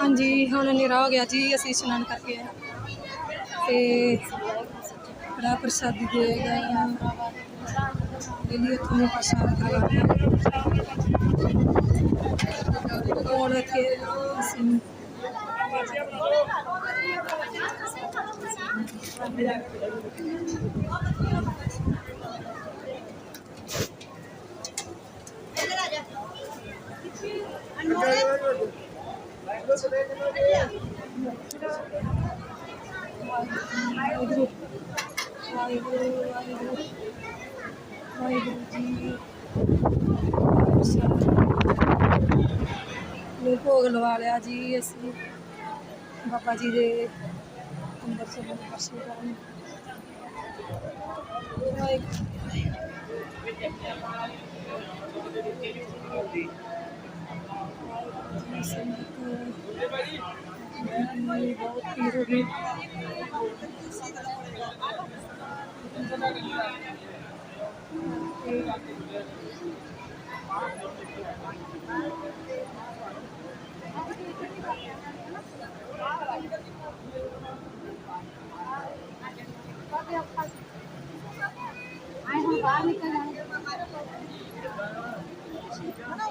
ਹਾਂਜੀ, ਹੁਣ ਹਨੇਰਾ ਹੋ ਗਿਆ ਜੀ, ਅਸੀਂ ਇਸ਼ਨਾਨ ਕਰਕੇ ਆਏ। ਤੇ ਕੜਾ ਪ੍ਰਸ਼ਾਦੀ ਦੇਗਾ ਲਈ ਤੁਹਾਨੂੰ ਪ੍ਰਸ਼ਾਦ ਕਰਵਾਇਆ ਹੁਣ ਇੱਥੇ ਅਸੀਂ ਵਾਹਿਗੁਰੂ ਵਾਹਿਗੁਰੂ ਵਾਹਿਗੁਰੂ ਵਾਹਿਗੁਰੂ ਜੀ ਨੂੰ ਭੋਗ ਲਵਾ ਲਿਆ ਜੀ ਅਸੀਂ ਬਾਬਾ ਜੀ ਦੇ ਅੰਦਰ ਚੱਲਣ ਦੇ ਦਰਸ਼ਨ ਕਰਨ ਵਾਹਿਗੁਰੂ ਵਾਹਿਗੁਰੂ ਜੀ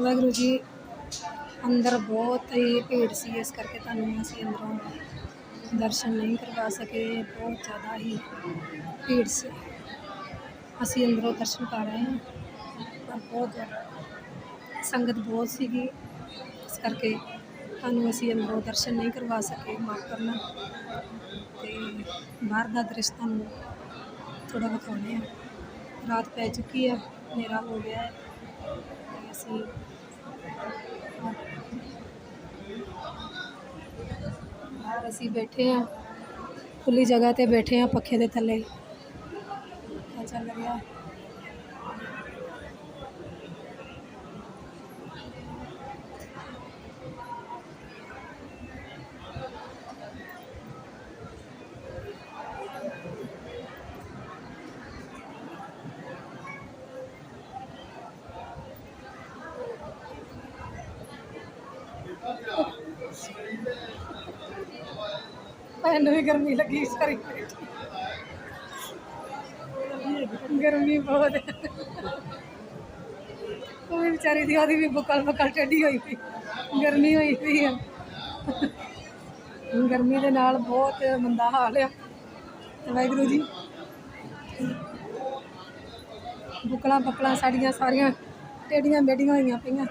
ਵਾਹਿਗੁਰੂ ਜੀ, ਅੰਦਰ ਬਹੁਤ ਹੀ ਭੀੜ ਸੀ, ਇਸ ਕਰਕੇ ਤੁਹਾਨੂੰ ਅਸੀਂ ਅੰਦਰੋਂ ਦਰਸ਼ਨ ਨਹੀਂ ਕਰਵਾ ਸਕੇ। ਬਹੁਤ ਜ਼ਿਆਦਾ ਹੀ ਭੀੜ ਸੀ। ਅਸੀਂ ਅੰਦਰੋਂ ਦਰਸ਼ਨ ਕਰ ਰਹੇ ਹਾਂ, ਪਰ ਬਹੁਤ ਜ਼ਿਆਦਾ ਸੰਗਤ ਬਹੁਤ ਸੀਗੀ। ਇਸ ਕਰਕੇ ਤੁਹਾਨੂੰ ਅਸੀਂ ਅੰਦਰੋਂ ਦਰਸ਼ਨ ਨਹੀਂ ਕਰਵਾ ਸਕੇ ਮਾਫ ਕਰਨਾ। ਤੇ ਬਾਹਰ ਦਾ ਦ੍ਰਿਸ਼ ਤੁਹਾਨੂੰ ਥੋੜਾ ਵਿਖਾਉਂਦੇ ਹਾਂ। ਰਾਤ ਪੈ ਚੁੱਕੀ ਹੈ, ਹਨੇਰਾ ਹੋ ਗਿਆ ਹੈ। ਅਸੀਂ ਬਾਹਰ ਅਸੀਂ ਬੈਠੇ ਹਾਂ ਖੁੱਲੀ ਜਗ੍ਹਾ ਤੇ ਬੈਠੇ ਹਾਂ ਪੱਖੇ ਦੇ ਥੱਲੇ। ਪੱਖਾ ਚੱਲ ਰਿਹਾ? ਭੈਣ ਵੀ ਗਰਮੀ ਲੱਗੀ ਸਾਰੀ ਗਰਮੀ ਬਹੁਤ। ਹੈ ਉਹ ਵੀ ਵਿਚਾਰੀ ਦੀ ਉਹਦੀ ਵੀ ਬੁਕਲ ਬੁਕਲ ਟੱਡੀ ਹੋਈ ਪਈ ਗਰਮੀ ਹੋਈ ਪਈ ਹੈ ਗਰਮੀ ਦੇ ਨਾਲ ਬਹੁਤ ਮੰਦਾ ਹਾਲ ਆ। ਵਾਹਿਗੁਰੂ ਜੀ। ਬੁਕਲਾਂ ਬਕਲਾਂ ਸਾਡੀਆਂ ਸਾਰੀਆਂ ਟੇਡੀਆਂ ਬੇਡੀਆਂ ਹੋਈਆਂ ਪਈਆਂ।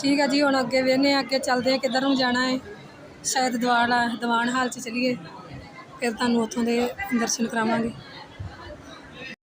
ਠੀਕ ਆ ਜੀ, ਹੁਣ ਅੱਗੇ ਵੇਖਨੇ ਆ ਅੱਗੇ ਚੱਲਦੇ ਆ ਕਿੱਧਰ ਨੂੰ ਜਾਣਾ ਹੈ। ਸ਼ਾਇਦ ਦੀਵਾਨ ਆ ਦੀਵਾਨ ਹਾਲ 'ਚ ਚਲੀਏ, ਫਿਰ ਤੁਹਾਨੂੰ ਉੱਥੋਂ ਦੇ ਦਰਸ਼ਨ ਕਰਾਵਾਂਗੇ।